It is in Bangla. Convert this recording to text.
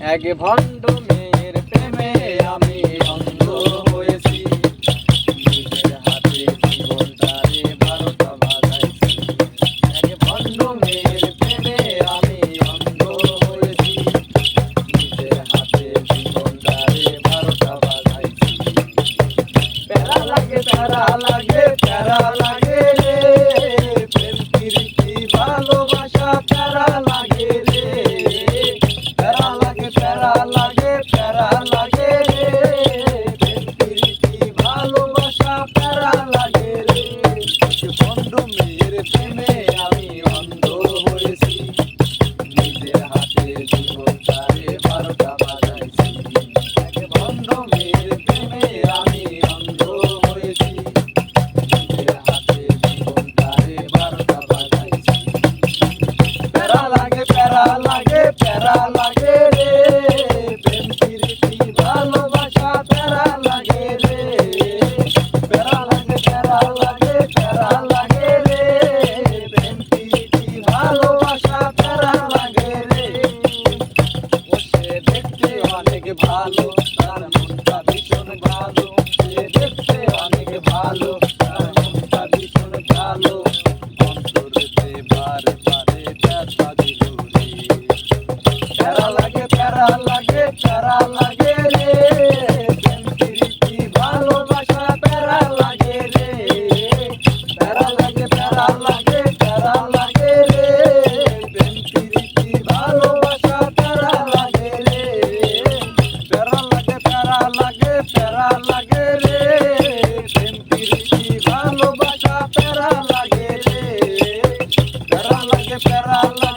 এক ভণ্ড মেয়ের প্রেমে আমি অন্ধ হয়েছি। হাতে আমি অন্ধ হয়েছি। হাতে প্যারা লাগে প্যারা লাগে প্যারা লাগে। লাগে, প্যারা লাগে ভালোবাসা, প্যারা লাগে আমি অন্ধ হয়েছি। হাতে জীবনটারে বারোটা আমি অন্ধ হয়েছি। হাতে বারোটা প্যারা লাগে প্যারা লাগে প্যারা লাগে। প্যারা Sharala